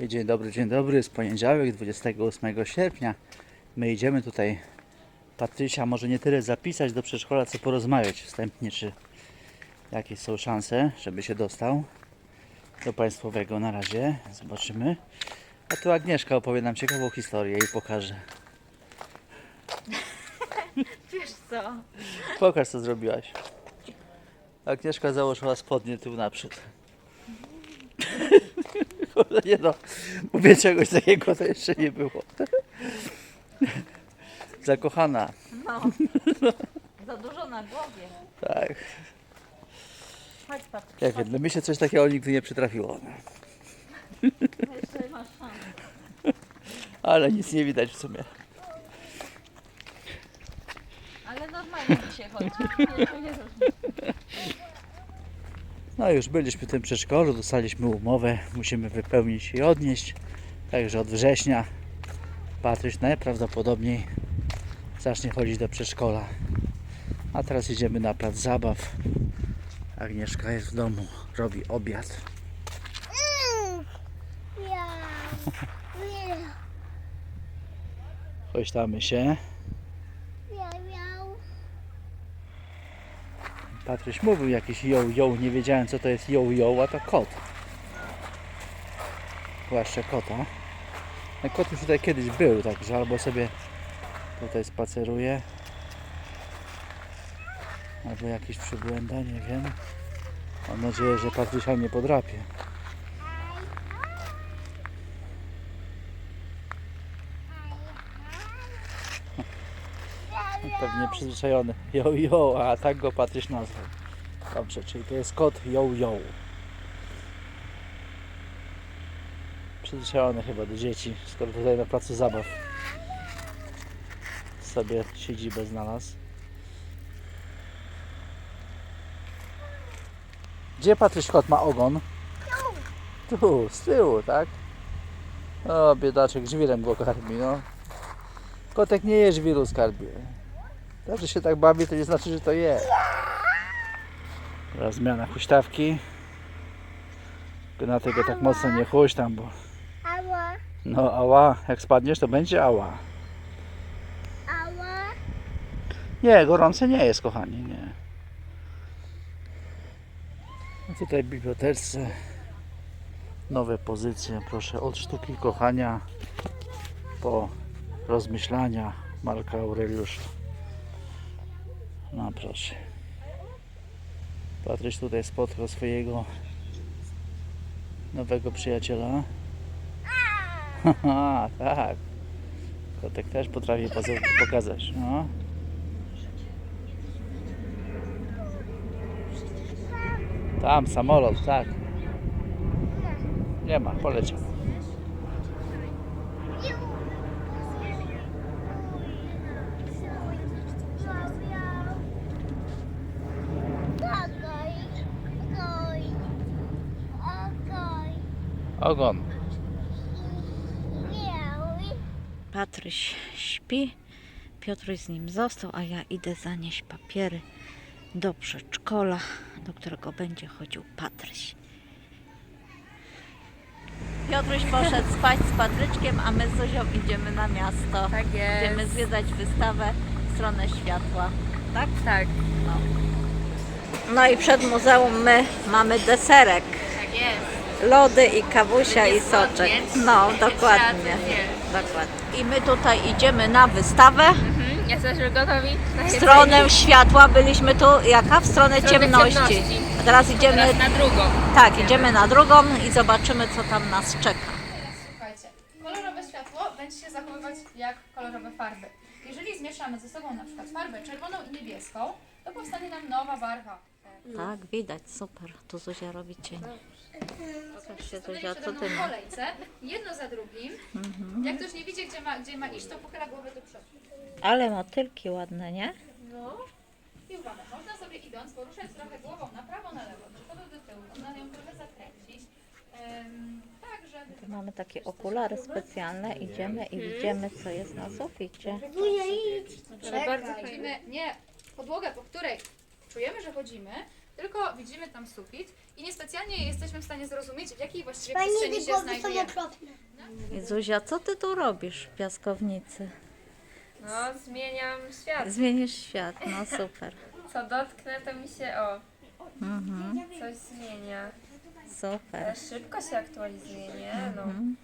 Dzień dobry, dzień dobry. Jest poniedziałek, 28 sierpnia. My idziemy tutaj Patrysia może nie tyle zapisać do przedszkola, co porozmawiać wstępnie, czy jakie są szanse, żeby się dostał do państwowego na razie. Zobaczymy. A tu Agnieszka opowie nam ciekawą historię i pokaże. Wiesz co? Pokaż co zrobiłaś. Agnieszka założyła spodnie tył naprzód. Nie no, mówię czegoś takiego to jeszcze nie było. Zakochana, No. Za dużo na głowie. tak. Chodź Patryk, Jak wiem, no mi się coś takiego nigdy nie przytrafiło. jeszcze masz szansę. Ale nic nie widać w sumie. Ale normalnie dzisiaj chodzi. Nie, to nie różni. No już byliśmy w tym przedszkolu, dostaliśmy umowę, musimy wypełnić i odnieść. Także od września Patryś najprawdopodobniej zacznie chodzić do przedszkola. A teraz idziemy na plac zabaw. Agnieszka jest w domu, robi obiad. Ja. Nie. Się. Patryś mówił jakiś yo yo, nie wiedziałem co to jest yo yo, a to kot. Głaszczę kota. No, kot już tutaj kiedyś był, także albo sobie tutaj spaceruje, albo jakiś przybłęda, nie wiem. Mam nadzieję, że Patrysia nie podrapie. Pewnie przyzwyczajony. Yo yo, a tak go Patryś nazwał. Dobrze, czyli to jest kot yo yo. Przyzwyczajony chyba do dzieci, skoro tutaj na placu zabaw sobie siedzibę znalazł. Gdzie Patryś kot ma ogon? Tu, z tyłu, tak? O, biedaczek, żwirem go karmi, no. Kotek nie je żwiru skarbie. To, że się tak bawi, to nie znaczy, że to je. Teraz zmiana huśtawki. Tylko na tego tak mocno nie huśtam, bo Ała, no ała, jak spadniesz to będzie ała. ała. Nie, gorące nie jest, kochani, nie. No tutaj w bibliotece nowe pozycje, proszę, od sztuki kochania po rozmyślania Marka Aureliusza. No proszę. Patryś tutaj spotkał swojego nowego przyjaciela. Haha, tak. Kotek też potrafi pokazać, no. Tam samolot, tak. Nie ma, poleciał. Ogon. Patryś śpi. Piotruś z nim został, a ja idę zanieść papiery do przedszkola, do którego będzie chodził Patryś. Piotruś poszedł spać z Patryczkiem, a my z Zuzią idziemy na miasto. Tak jest. Idziemy zwiedzać wystawę w stronę światła. Tak? Tak. No. no i przed muzeum my mamy deserek. Tak jest. Lody i kawusia i soczek. No, dokładnie. Dokładnie. I my tutaj idziemy na wystawę. Mhm. Jesteśmy gotowi na W stronę światła byliśmy tu, jaka? W stronę ciemności. ciemności. A teraz idziemy, Teraz na drugą. tak, idziemy na drugą i zobaczymy, co tam nas czeka. Słuchajcie, kolorowe światło będzie się zachowywać jak kolorowe farby. Jeżeli zmieszamy ze sobą na przykład farbę czerwoną i niebieską, to powstanie nam nowa barwa. Tak, widać, super. Tu Zuzia robi cień. Pokaż się Zuzia, co ty w masz. kolejce, jedno za drugim. Jak ktoś nie widzi, gdzie ma, gdzie ma iść, to pochyla głowę do przodu. Ale motylki ładne, nie? No. I uwaga, można sobie idąc poruszać trochę głową na prawo, na lewo, do przodu, do tyłu, można ją trochę zakręcić. Em, tak, żeby... Tu mamy takie okulary specjalne, idziemy i widzimy, co jest na suficie. Wuja, idź. Bardzo widzimy, nie, podłogę, po której czujemy, że chodzimy, tylko widzimy tam sufit i niespecjalnie jesteśmy w stanie zrozumieć, w jakiej właściwie Pani przestrzeni te się głowy są znajdujemy. okropne. Zuzia, co ty tu robisz w piaskownicy? No, zmieniam świat. Zmienisz świat, no super. Co dotknę, to mi się, o, Mhm, coś zmienia. super. Ale szybko się aktualizuje, nie? No. Mhm,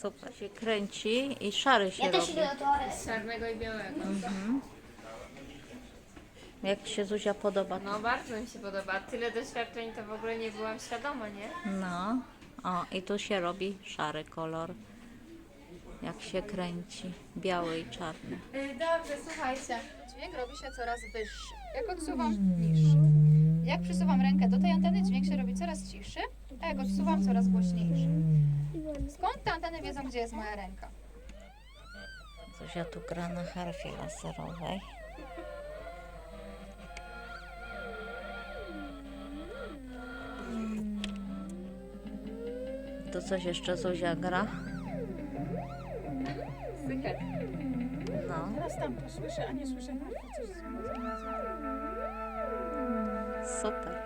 super. Się kręci i szary się Ja też robi. idę do toalety. Z czarnego i białego. Jak Ci się Zuzia podoba? No, bardzo mi się podoba. Tyle doświadczeń to w ogóle nie byłam świadoma, nie? No. O, i tu się robi szary kolor. Jak się kręci. Biały i czarny. Dobrze, słuchajcie. Dźwięk robi się coraz wyższy. Jak odsuwam, niższy. Jak przysuwam rękę do tej anteny, dźwięk się robi coraz ciszy, a jak odsuwam, coraz głośniejszy. Skąd te anteny wiedzą, gdzie jest moja ręka? Zuzia tu gra na harfie laserowej. To coś jeszcze Zuzia gra? Słychać. No, Teraz tam to słyszę, a nie słyszę martwy coś z super.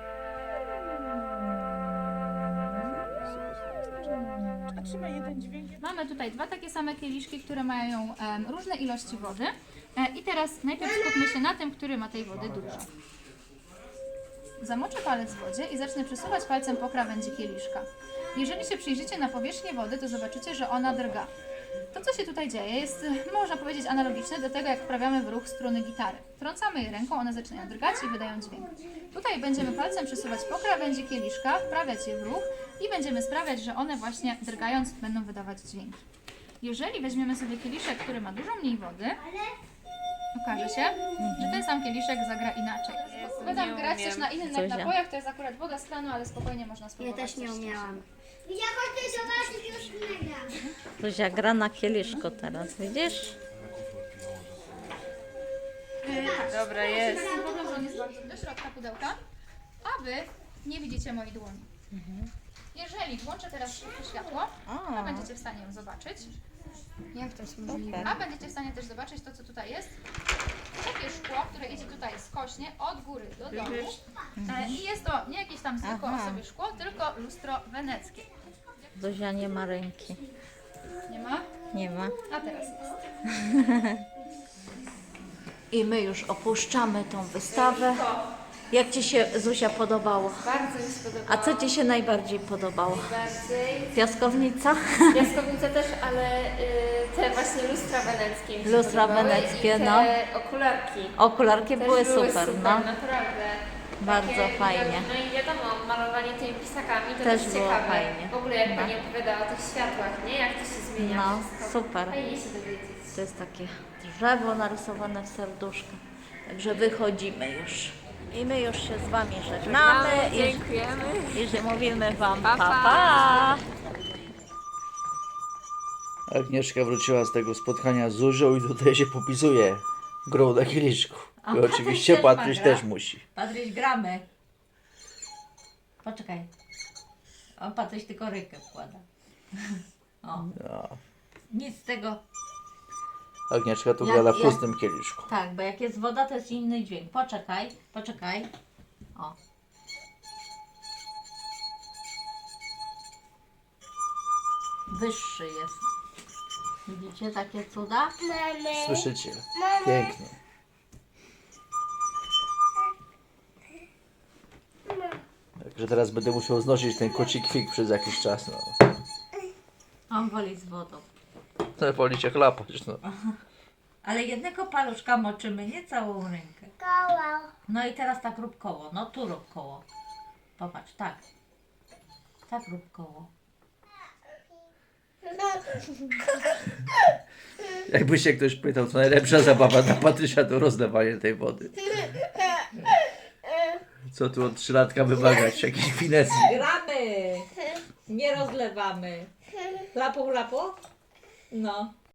A trzymaj jeden dźwięk. Mamy tutaj dwa takie same kieliszki, które mają em, różne ilości wody. E, I teraz najpierw skupmy się na tym, który ma tej wody dużo. Zamoczę palec w wodzie i zacznę przesuwać palcem po krawędzi kieliszka. Jeżeli się przyjrzycie na powierzchnię wody, to zobaczycie, że ona drga. To, co się tutaj dzieje, jest, można powiedzieć, analogiczne do tego, jak wprawiamy w ruch struny gitary. Trącamy je ręką, one zaczynają drgać i wydają dźwięk. Tutaj będziemy palcem przesuwać po krawędzi kieliszka, wprawiać je w ruch i będziemy sprawiać, że one właśnie drgając będą wydawać dźwięki. Jeżeli weźmiemy sobie kieliszek, który ma dużo mniej wody, okaże się, że ten sam kieliszek zagra inaczej. Podam grać też na innych Zuzia. napojach, to jest akurat woda z kranu, ale spokojnie można spróbować. coś wcześniej. Ja chcę zobaczyć już mega. Zuzia gra na kieliszku teraz, widzisz? Dobra, jest. Bardzo do środka pudełka, a wy nie widzicie mojej dłoni. Jeżeli włączę teraz szybko światło, to będziecie w stanie ją zobaczyć. Jak to jest Super. A będziecie w stanie też zobaczyć to, co tutaj jest. Takie szkło, które idzie tutaj skośnie od góry do dołu. E, I jest to nie jakieś tam zwykłe Aha. sobie szkło, tylko lustro weneckie. Zuzia nie ma ręki. Nie ma? Nie ma. A teraz jest. I my już opuszczamy tą wystawę. Jak Ci się Zuzia podobało? Bardzo mi się podoba. A co Ci się najbardziej podobało? Bardziej. Piaskownica? Piaskownica też, ale y, te właśnie lustra weneckie mi się Lustra podobały weneckie, i te no. okularki. Okularki Też były super, no. naprawdę. Bardzo Takie, fajnie. No i wiadomo, malowanie tymi pisakami to Też też, było ciekawe. fajnie. W ogóle jak No. Pani opowiada o tych światłach, nie? Jak to się zmienia No, wszystko. super. Fajnie się dowiedzieć. To jest takie drzewo narysowane w serduszko. Także wychodzimy już. I my już się z Wami żegnamy. I, Dziękujemy. i że mówimy Wam pa Pa, pa. Agnieszka wróciła z tego spotkania z Zuzią i tutaj się popisuje grą na kieliszku. A I Patryś oczywiście też ma Patryś gra? też musi. Patryś, gramy. Poczekaj. O, Patryś tylko rękę wkłada. O, No. nic z tego. Agnieszka tu Jak- gra na jak- pustym kieliszku. Tak, bo jak jest woda, to jest inny dźwięk. Poczekaj, poczekaj. O. Wyższy jest. Widzicie takie cuda? Mamy. Słyszycie? Mamy. Pięknie. Także teraz będę musiał znosić ten koci kwik przez jakiś czas. No. On woli z wodą. No, Wolicie chlapać, no. Ale jednego paluszka moczymy, nie całą rękę. Koło. No i teraz tak rób koło. No tu rób koło. Popatrz, tak. Tak rób koło. Jakby się ktoś pytał, to najlepsza zabawa dla Patrysia to rozlewanie tej wody. Co tu od trzylatka wymagać? Jakiś finezy. Gramy! Nie rozlewamy. Lapo, lapo? No.